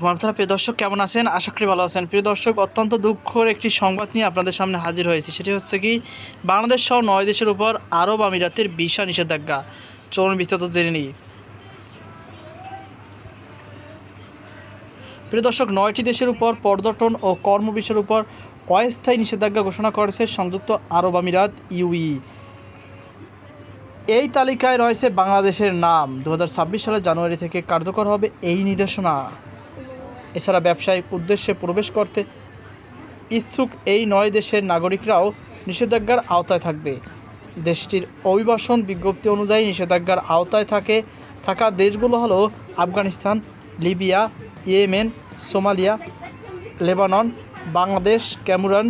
মারতারা প্রিয় দর্শক, কেমন আছেন? আশা করি ভালো আছেন। প্রিয় দর্শক, অত্যন্ত দুঃখের একটি সংবাদ নিয়ে আপনাদের সামনে হাজির হয়েছি। সেটি হচ্ছে কি, বাংলাদেশ সহ নয় দেশের উপর আরব আমিরাতের ভিসা নিষেধাজ্ঞা। চলুন বিস্তারিত জেনে নিই। প্রিয় দর্শক, নয়টি দেশের উপর পর্যটন ও কর্ম বিষয়ের উপর অস্থায়ী নিষেধাজ্ঞা ঘোষণা করেছে সংযুক্ত আরব আমিরাত ইউই এই তালিকায় রয়েছে বাংলাদেশের নাম। দু সালের জানুয়ারি থেকে কার্যকর হবে এই নির্দেশনা। এছাড়া ব্যবসায়িক উদ্দেশ্যে প্রবেশ করতে ইচ্ছুক এই নয় দেশের নাগরিকরাও নিষেধাজ্ঞার আওতায় থাকবে। দেশটির অভিবাসন বিজ্ঞপ্তি অনুযায়ী নিষেধাজ্ঞার আওতায় থাকে, থাকা দেশগুলো হলো Afghanistan, Libya, Yemen, Somalia, Lebanon, Bangladesh, Cameroon,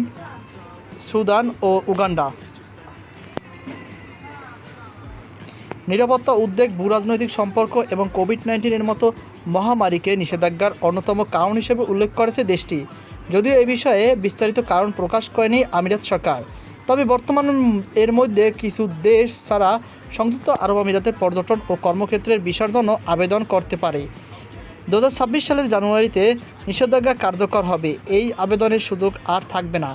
Sudan ও উগান্ডা। নিরাপত্তা উদ্বেগ, ভূরাজনৈতিক সম্পর্ক এবং কোভিড নাইন্টিনের মতো মহামারীকে নিষেধাজ্ঞার অন্যতম কারণ হিসেবে উল্লেখ করেছে দেশটি। যদিও এ বিষয়ে বিস্তারিত কারণ প্রকাশ করেনি আমিরাত সরকার। তবে বর্তমান এর মধ্যে কিছু দেশ ছাড়া সংযুক্ত আরব আমিরাতের পর্যটন ও কর্মক্ষেত্রের বিসার জন্য আবেদন করতে পারে। দু হাজার ছাব্বিশ সালের জানুয়ারিতে নিষেধাজ্ঞা কার্যকর হবে। এই আবেদনের সুযোগ আর থাকবে না।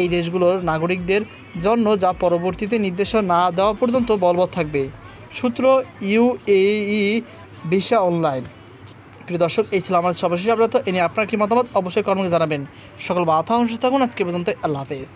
এই দেশগুলোর নাগরিকদের জন্য যা পরবর্তীতে নির্দেশনা না দেওয়া পর্যন্ত বলবৎ থাকবে। সূত্র ইউএই ভিসা অনলাইন। প্রিয় দর্শক, এই ছিল আমাদের সর্বশেষ আপনার তো এ নিয়ে আপনার কি মতামত? অবশ্যই কর্মকে জানাবেন। সকল বাধা অনুষ্ঠিত থাকুন। আজকে পর্যন্ত আল্লাহ হাফেজ।